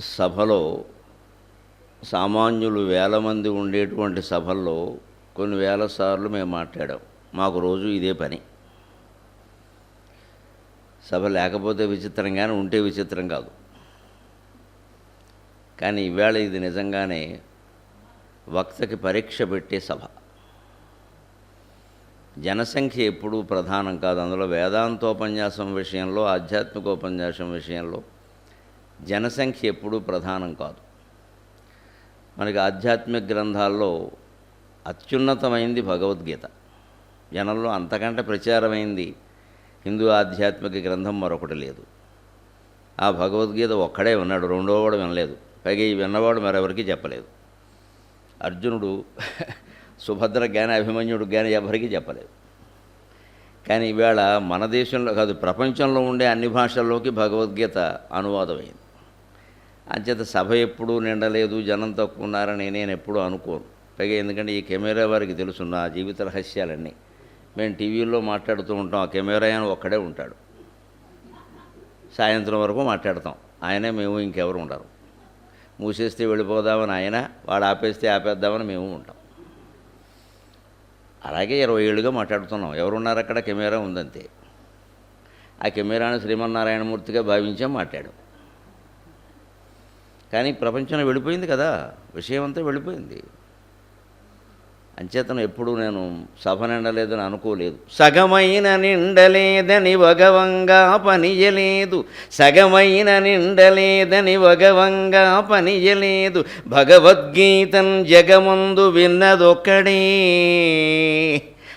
సభలో సామాన్యులు వేల మంది ఉండేటువంటి సభల్లో కొన్ని వేల సార్లు మేము మాట్లాడాం. మాకు రోజు ఇదే పని. సభ లేకపోతే విచిత్రం కానీ ఉంటే విచిత్రం కాదు. కానీ ఈవేళ ఇది నిజంగానే వక్తకి పరీక్ష పెట్టే సభ. జనసంఖ్య ఎప్పుడూ ప్రధానం కాదు. అందులో వేదాంతోపన్యాసం విషయంలో ఆధ్యాత్మికోపన్యాసం విషయంలో జనసంఖ్య ఎప్పుడూ ప్రధానం కాదు. మనకి ఆధ్యాత్మిక గ్రంథాల్లో అత్యున్నతమైంది భగవద్గీత. జనంలో అంతకంటే ప్రచారమైంది హిందూ ఆధ్యాత్మిక గ్రంథం మరొకటి లేదు. ఆ భగవద్గీత ఒక్కడే విన్నాడు రెండోవాడు వినలేదు. పైగా ఈ విన్నవాడు మరెవరికి చెప్పలేదు. అర్జునుడు సుభద్ర కానీ అభిమన్యుడు కానీ ఎవరికి చెప్పలేదు. కానీ ఈవేళ మన దేశంలో కాదు ప్రపంచంలో ఉండే అన్ని భాషల్లోకి భగవద్గీత అనువాదమైంది. అంచేత సభ ఎప్పుడూ నిండలేదు జనం తక్కువ ఉన్నారని నేను ఎప్పుడూ అనుకోను. పైగా ఎందుకంటే ఈ కెమెరా వారికి తెలుసు నా జీవిత రహస్యాలన్నీ. మేము టీవీలో మాట్లాడుతూ ఉంటాం ఆ కెమెరా అని ఒక్కడే ఉంటాడు. సాయంత్రం వరకు మాట్లాడతాం ఆయనే మేము ఇంకెవరు ఉండరు. మూసేస్తే వెళ్ళిపోదామని ఆయన వాడు ఆపేస్తే ఆపేద్దామని మేము ఉంటాం. అలాగే ఇరవై ఏళ్ళుగా మాట్లాడుతున్నాం ఎవరున్నారు అక్కడ? కెమెరా ఉందంతే. ఆ కెమెరాను శ్రీమన్నారాయణమూర్తిగా భావించాం మాట్లాడాం. కానీ ప్రపంచం వెళ్ళిపోయింది కదా విషయం అంతా వెళ్ళిపోయింది. అంచేతను ఎప్పుడు నేను సభ నిండలేదని అనుకోలేదు. సగమైన నిండలేదని వగవంగా పనియలేదు. సగమైన నిండలేదని వగవంగా పనియలేదు. భగవద్గీతం జగమందు విన్నదొక్కడే.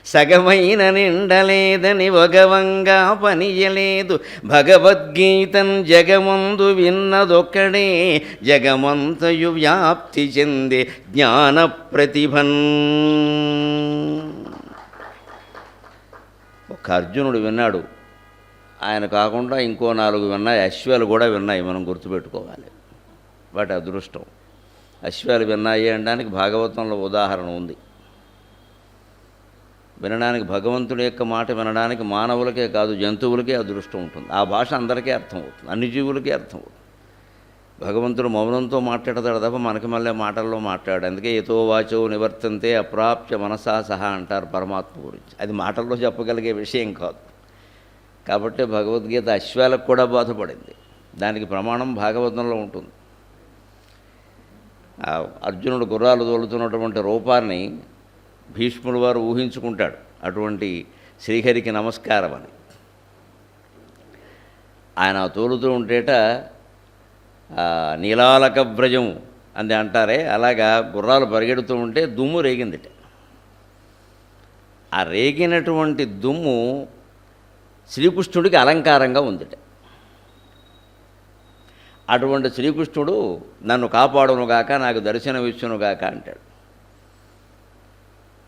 సగమైన నిండలేదని ఒగవంగా పనియలేదు. భగవద్గీతం జగమందు విన్నదొక్కడే జగమంతయు వ్యాప్తి చెందే జ్ఞాన ప్రతిభన్ ఒక అర్జునుడు విన్నాడు. ఆయన కాకుండా ఇంకో నాలుగు విన్నాయి. అశ్వాలు కూడా విన్నాయి మనం గుర్తుపెట్టుకోవాలి. వాటి అదృష్టం. అశ్వాలు విన్నాయి అనడానికి భాగవతంలో ఉదాహరణ ఉంది. వినడానికి భగవంతుడి యొక్క మాట వినడానికి మానవులకే కాదు జంతువులకే అదృష్టం ఉంటుంది. ఆ భాష అందరికీ అర్థమవుతుంది అన్ని జీవులకే అర్థం అవుతుంది. భగవంతుడు మౌనంతో మాట్లాడతాడు తప్ప మనకి మళ్ళీ మాటల్లో మాట్లాడు. అందుకే ఏతో వాచో నివర్తంతే అప్రాప్య మనసా సహా అంటారు పరమాత్మ గురించి. అది మాటల్లో చెప్పగలిగే విషయం కాదు. కాబట్టి భగవద్గీత అశ్వాలకు కూడా బాధపడింది. దానికి ప్రమాణం భాగవతంలో ఉంటుంది. అర్జునుడు గుర్రాలు తోలుతున్నటువంటి రూపాన్ని భీష్ముడు వారు ఊహించుకుంటాడు అటువంటి శ్రీహరికి నమస్కారం అని. ఆయన తోలుతూ ఉంటేట నీలాలక వ్రజం అని అంటారే అలాగా గుర్రాలు పరిగెడుతూ ఉంటే దుమ్ము రేగిందిట. ఆ రేగినటువంటి దుమ్ము శ్రీకృష్ణుడికి అలంకారంగా ఉందిట. అటువంటి శ్రీకృష్ణుడు నన్ను కాపాడునుగాక నాకు దర్శనమిచ్చునుగాక అంటాడు.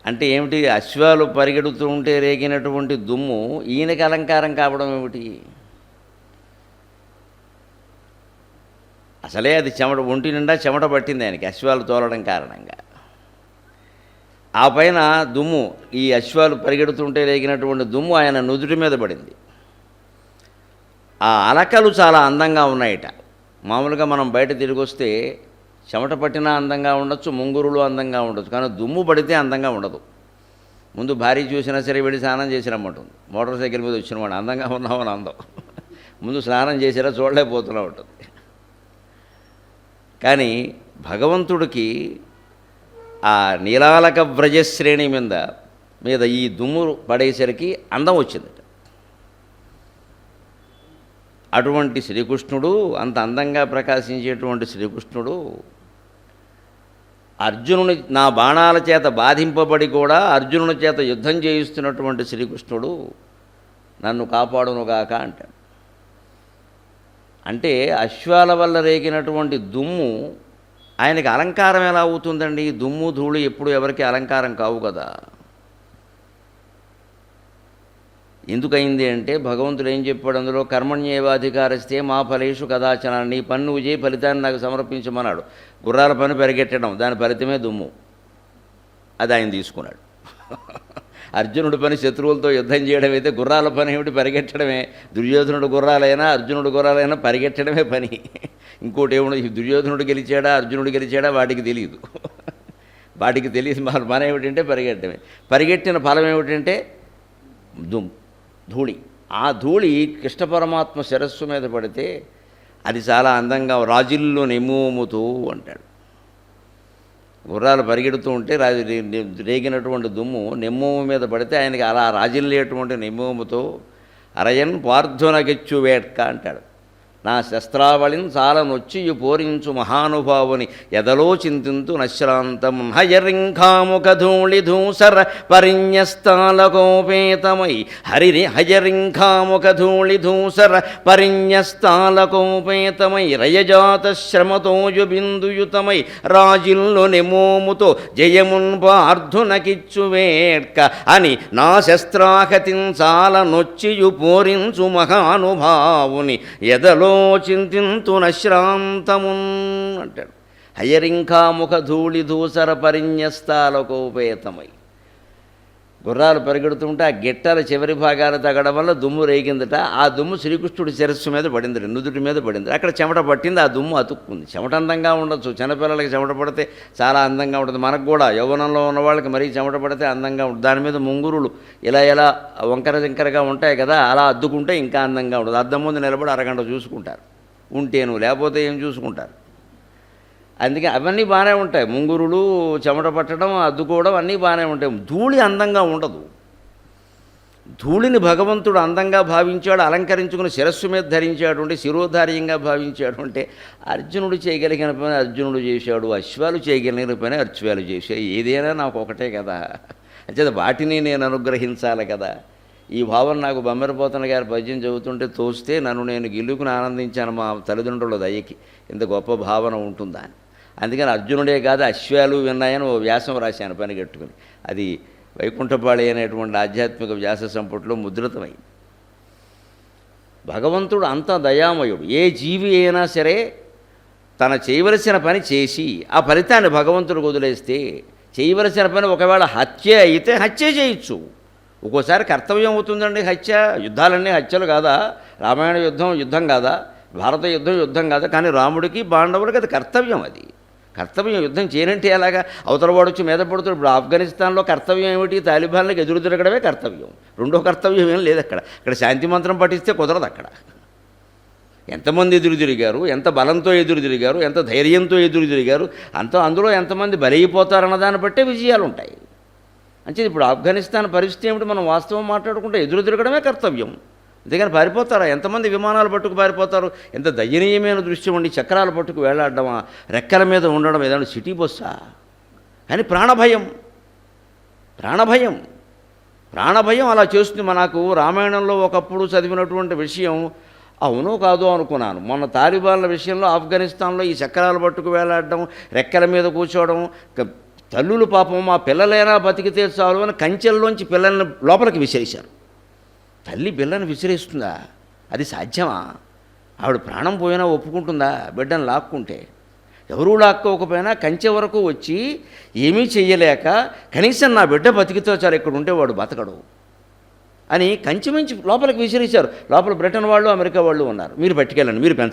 అంటే ఏమిటి? అశ్వాలు పరిగెడుతూ ఉంటే రేగినటువంటి దుమ్ము ఈయనకి అలంకారం కావడం ఏమిటి? అసలే అది చెమట ఒంటి నిండా చెమట పట్టింది ఆయనకి అశ్వాలు తోలడం కారణంగా. ఆ పైన దుమ్ము ఈ అశ్వాలు పరిగెడుతుంటే రేగినటువంటి దుమ్ము ఆయన నుదుటి మీద పడింది. ఆ అలకలు చాలా అందంగా ఉన్నాయట. మామూలుగా మనం బయట తిరిగి వస్తే చెమట పట్టినా అందంగా ఉండొచ్చు ముంగురులు అందంగా ఉండొచ్చు. కానీ దుమ్ము పడితే అందంగా ఉండదు. ముందు భారీ చూసినా సరే వెళ్ళి స్నానం చేసి రమ్మంటుంది మోటార్ సైకిల్ మీద వచ్చిన వాడు అందంగా ఉన్నామని అందం. ముందు స్నానం చేసినా చూడలేకపోతున్నా ఉంటుంది. కానీ భగవంతుడికి ఆ నీలాలక వ్రజశ్రేణి మీద మీద ఈ దుమ్ము పడేసరికి అందం వచ్చిందట. అటువంటి శ్రీకృష్ణుడు అంత అందంగా ప్రకాశించేటువంటి శ్రీకృష్ణుడు అర్జునుని నా బాణాల చేత బాధింపబడి కూడా అర్జునుని చేత యుద్ధం చేయిస్తున్నటువంటి శ్రీకృష్ణుడు నన్ను కాపాడునుగాక అంటాడు. అంటే అశ్వాల వల్ల రేగినటువంటి దుమ్ము ఆయనకి అలంకారం ఎలా అవుతుందండి? దుమ్ము ధూళి ఎప్పుడు ఎవరికి అలంకారం కావు కదా? ఎందుకయింది అంటే భగవంతుడు ఏం చెప్పాడు అందులో? కర్మణ్యేవాధికారిస్తే మా ఫలేషు కదాచన నీ పన్ను విజయ ఫలితాన్ని నాకు సమర్పించమన్నాడు. గుర్రాల పని పరిగెట్టడం దాని ఫలితమే దుమ్ము. అది ఆయన తీసుకున్నాడు. అర్జునుడి పని శత్రువులతో యుద్ధం చేయడం అయితే గుర్రాల పని ఏమిటి? పరిగెట్టడమే. దుర్యోధనుడు గుర్రాలైనా అర్జునుడు గుర్రాలైనా పరిగెట్టడమే పని. ఇంకోటి ఏమన్నా దుర్యోధనుడు గెలిచాడా అర్జునుడు గెలిచాడా వాటికి తెలియదు. వాటికి తెలియదు. మన పని ఏమిటంటే పరిగెట్టడమే. పరిగెట్టిన ఫలం ఏమిటంటే? దుమ్ము ధూళి. ఆ ధూళి కృష్ణ పరమాత్మ శిరస్సు మీద పడితే అది చాలా అందంగా రాజుల్లో నెమ్మూముతూ అంటాడు. గుర్రాలు పరిగెడుతూ ఉంటే రాజు రేగినటువంటి దుమ్ము నెమ్మూము మీద పడితే ఆయనకి అలా రాజిల్లేటువంటి నెమ్మూముతో అరయన్ పార్థునగెచ్చు వేట్క అంటాడు. నా శస్త్రావళిని చాలా నొచ్చి పోరించు మహానుభావుని ఎదలో చింతింతు నశ్రాంతం హయరింఖాముఖ ధూళి ధూసర పరిణ్యస్తాలకోపేతమై హరి హయరింఖాముఖ ధూళి ధూసర పరిణ్యస్తాలకోపేతమై రయజాత శ్రమతోయు బిందుయుతమై రాజిల్లు నెమోముతో జయమున్ పార్థునకిచ్చు వేడ్క అని నా శస్త్రాహతిన్ చాలా నొచ్చియు పోరించు మహానుభావుని ఎదలో చింతింతు నశ్రాంతమున్ అంటాడు. హయరింఖాముఖ ధూళి దూసర పరిణ్యస్తాలకోపేతమై గుర్రాలు పరిగెడుతుంటే ఆ గిట్టల చివరి భాగాలు తగ్గడం వల్ల దుమ్ము రేగిందట. ఆ దుమ్ము శ్రీకృష్ణుడి శిరస్సు మీద పడింది నుదుటి మీద పడింది. అక్కడ చెమట పట్టింది ఆ దుమ్ము అతుక్కుంది. చెమట అందంగా ఉండొచ్చు. చిన్నపిల్లలకి చెమట పడితే చాలా అందంగా ఉంటుంది. మనకు కూడా యవ్వనంలో ఉన్న వాళ్ళకి మరీ చెమట పడితే అందంగా ఉంటుంది. దాని మీద ముంగురులు ఇలా ఇలా వంకర జింకరగా ఉంటాయి కదా అలా అద్దుకుంటే ఇంకా అందంగా ఉంటుంది అద్దం ముందు నిలబడి అరగంట చూసుకుంటారు. ఉంటేను లేకపోతే ఏం చూసుకుంటారు? అందుకే అవన్నీ బాగానే ఉంటాయి. ముంగురులు చెమట పట్టడం అద్దుకోవడం అన్నీ బాగానే ఉంటాయి. ధూళి అందంగా ఉండదు. ధూళిని భగవంతుడు అందంగా భావించాడు అలంకరించుకుని శిరస్సు మీద ధరించాడు అంటే శిరోధార్యంగా భావించాడు అంటే అర్జునుడు చేయగలిగిన పని అర్జునుడు చేశాడు అశ్వాలు చేయగలిగిన పని అశ్వాలు చేశాయి ఏదైనా నాకు ఒకటే కదా. అంటే వాటిని నేను అనుగ్రహించాలి కదా. ఈ భావన నాకు బొమ్మరపోతన గారి పద్యం చదువుతుంటే తోస్తే నన్ను నేను గిల్లుకుని ఆనందించాను మా తల్లిదండ్రుల దయకి. ఇంత గొప్ప భావన ఉంటుందా అని. అందుకని అర్జునుడే కాదు అశ్వాలు విన్నాయని ఓ వ్యాసం రాశాను పని కట్టుకుని అది వైకుంఠపాళి అనేటువంటి ఆధ్యాత్మిక వ్యాస సంపుటిలో ముద్రితమైంది. భగవంతుడు అంత దయామయుడు. ఏ జీవి అయినా సరే తన చేయవలసిన పని చేసి ఆ ఫలితాన్ని భగవంతుడు వదిలేస్తే చేయవలసిన పని ఒకవేళ హత్య అయితే హత్య చేయొచ్చు. ఒక్కోసారి కర్తవ్యం అవుతుందండి హత్య. యుద్ధాలన్నీ హత్యలు కాదా? రామాయణ యుద్ధం యుద్ధం కాదా? భారత యుద్ధం యుద్ధం కాదా? కానీ రాముడికి బాండవుడికి అది కర్తవ్యం అది. కర్తవ్యం యుద్ధం చేయనంటే ఎలాగా అవతల వాడు వచ్చి మీద పడుతాడు ఇప్పుడు ఆఫ్ఘనిస్తాన్లో కర్తవ్యం ఏమిటి? తాలిబాన్లకు ఎదురు తిరగడమే కర్తవ్యం. రెండో కర్తవ్యం ఏం లేదు అక్కడ. అక్కడ శాంతి మంత్రం పఠిస్తే కుదరదు అక్కడ. ఎంతమంది ఎదురు తిరిగారు? ఎంత బలంతో ఎదురు తిరిగారు? ఎంత ధైర్యంతో ఎదురు తిరిగారు? అంత అందులో ఎంతమంది బలైపోతారన్న దాన్ని బట్టే విజయాలు ఉంటాయి అంటే ఇప్పుడు ఆఫ్ఘనిస్తాన్ పరిస్థితి ఏమిటి? మనం వాస్తవం మాట్లాడుకుంటే ఎదురు తిరగడమే కర్తవ్యం. అంతేగాని పారిపోతారా? ఎంతమంది విమానాలు పట్టుకు పారిపోతారు? ఎంత దయనీయమైన దృశ్యం ఉండి చక్రాలు పట్టుకు వేలాడడమా? రెక్కల మీద ఉండడం ఏదైనా సిటీ బస్సా? అని ప్రాణభయం. ప్రాణభయం. ప్రాణభయం అలా చేస్తుంది. మనకు రామాయణంలో ఒకప్పుడు చదివినటువంటి విషయం అవునో కాదో అనుకున్నాను. మొన్న తాలిబాన్ల విషయంలో ఆఫ్ఘనిస్తాన్లో ఈ చక్రాలు పట్టుకు వేలాడడం రెక్కల మీద కూర్చోవడం తల్లులు పాపం మా పిల్లలైనా బతికితే చాలు అని కంచెల్లోంచి పిల్లల్ని లోపలికి విసిరేశారు. తల్లి బిల్లను విసిరేస్తుందా? అది సాధ్యమా? ఆవిడ ప్రాణం పోయినా ఒప్పుకుంటుందా? బిడ్డను లాక్కుంటే. ఎవరూ లాక్కోకపోయినా కంచె వరకు వచ్చి ఏమీ చెయ్యలేక కనీసం నా బిడ్డ బతికితో చాలు ఇక్కడ ఉంటేవాడు బతకడు అని కంచె మించి లోపలికి విసిరేశారు. లోపల బ్రిటన్ వాళ్ళు అమెరికా వాళ్ళు ఉన్నారు. మీరు పట్టుకెళ్ళండి మీరు పెంచండి.